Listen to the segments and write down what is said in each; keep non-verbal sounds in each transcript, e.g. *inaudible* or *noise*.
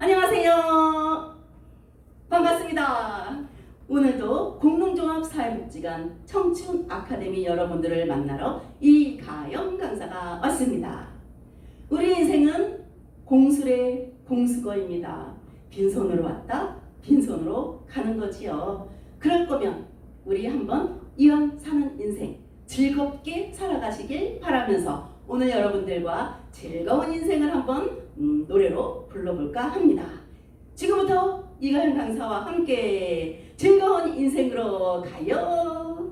안녕하세요. 반갑습니다. 오늘도 공농종합사회복지관 청춘 아카데미 여러분들을 만나러 이가영 강사가 왔습니다. 우리 인생은 공술의 공수거입니다. 빈손으로 왔다, 빈손으로 가는 거지요. 그럴 거면 우리 한번 이왕 사는 인생 즐겁게 살아가시길 바라면서 오늘 여러분들과 즐거운 인생을 한번 음, 노래로 불러볼까 합니다. 지금부터 이가연 강사와 함께 즐거운 인생으로 가요.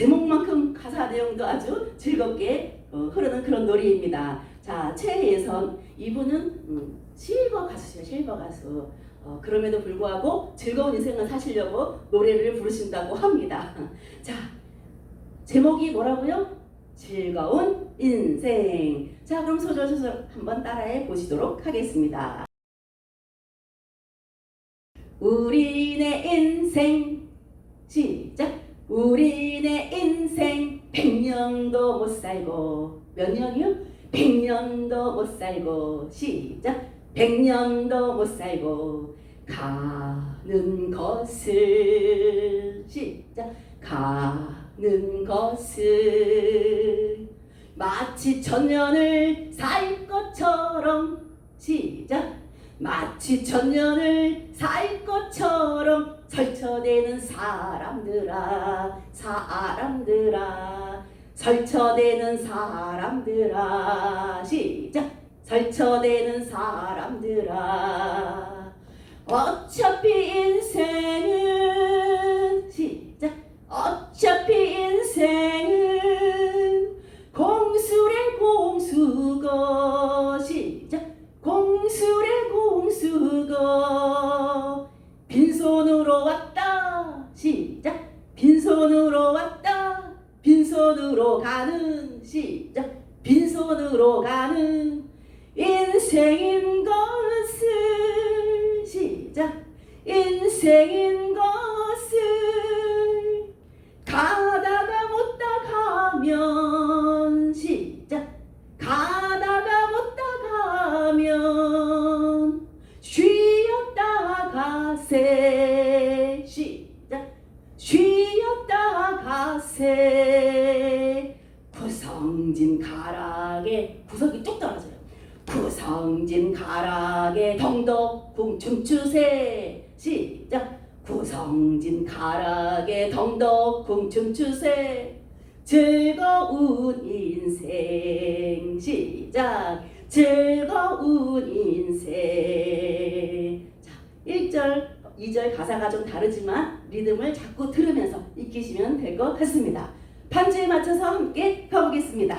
제목만큼 가사 내용도 아주 즐겁게 어, 흐르는 그런 노래입니다. 자, 최예선 이분은 음, 실버 가수죠, 실버 가수. 어, 그럼에도 불구하고 즐거운 인생을 사시려고 노래를 부르신다고 합니다. *laughs* 자, 제목이 뭐라고요? 즐거운 인생. 자, 그럼 소절소절 한번 따라해 보시도록 하겠습니다. 우리네 인생 시작. 우리네 인생 백년도 못 살고 몇 년이요? 백년도 못 살고 시작. 백년도 못 살고 가는 것을 시작. 가는 것을 마치 천년을 살 것처럼 시작. 마치 천년을 살 것처럼 설쳐대는 사람들아 사람들아. 설쳐대는 사람들아. 시작. 설쳐대는 사람들아. 어차피 인생은 시작. 어차피 인생은 시작. 인생인 것을 가다가 못다 가면 시작. 가다가 못다 가면 쉬었다 가세 시작. 쉬었다 가세 바라게 덩덕궁 춤추세 즐거운 인생 시작 즐거운 인생 자 1절 2절 가사가 좀 다르지만 리듬을 자꾸 들으면서 익히시면 될 것 같습니다. 반주에 맞춰서 함께 가보겠습니다.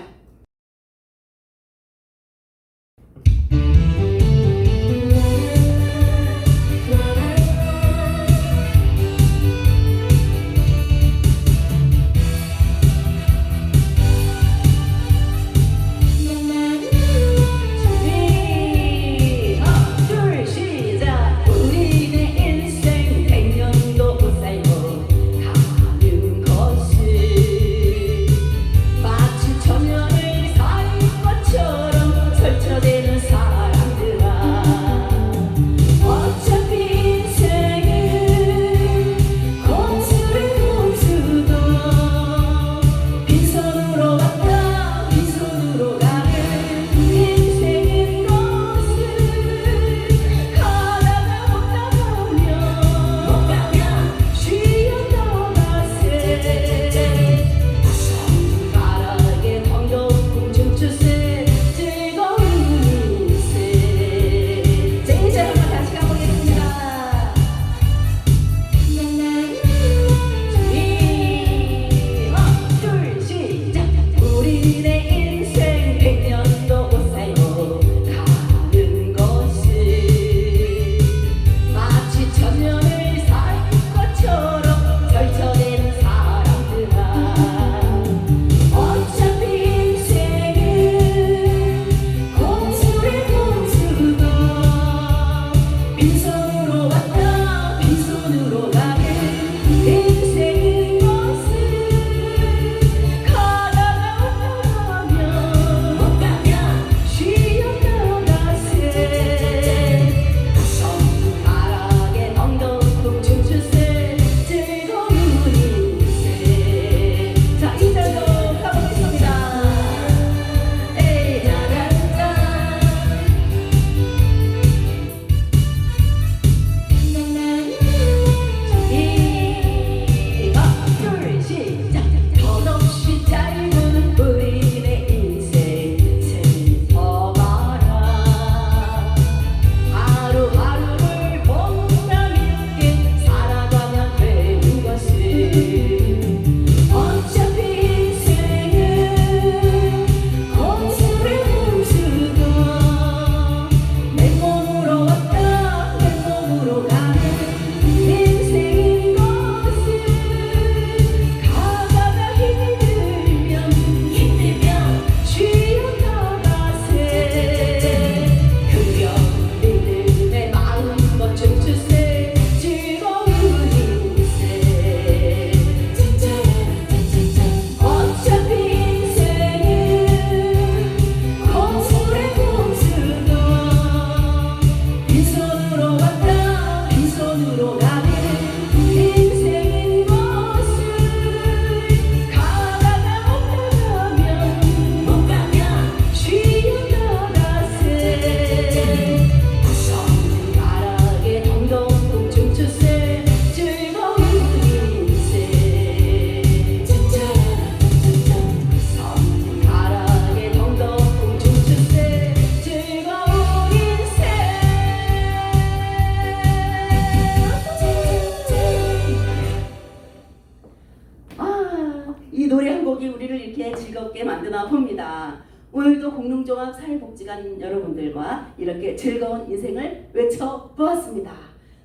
노래 한 곡이 우리를 이렇게 즐겁게 만드나 봅니다. 오늘도 공릉종합 사회복지관 여러분들과 이렇게 즐거운 인생을 외쳐보았습니다.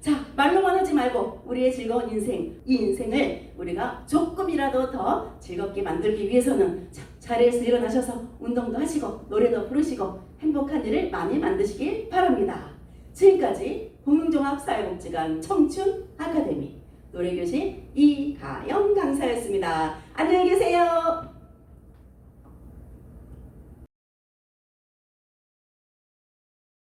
자, 말로만 하지 말고 우리의 즐거운 인생, 이 인생을 우리가 조금이라도 더 즐겁게 만들기 위해서는 자, 자리에서 일어나셔서 운동도 하시고 노래도 부르시고 행복한 일을 많이 만드시길 바랍니다. 지금까지 공릉종합 사회복지관 청춘 아카데미 노래교실 이가영 강사였습니다. 안녕히 계세요.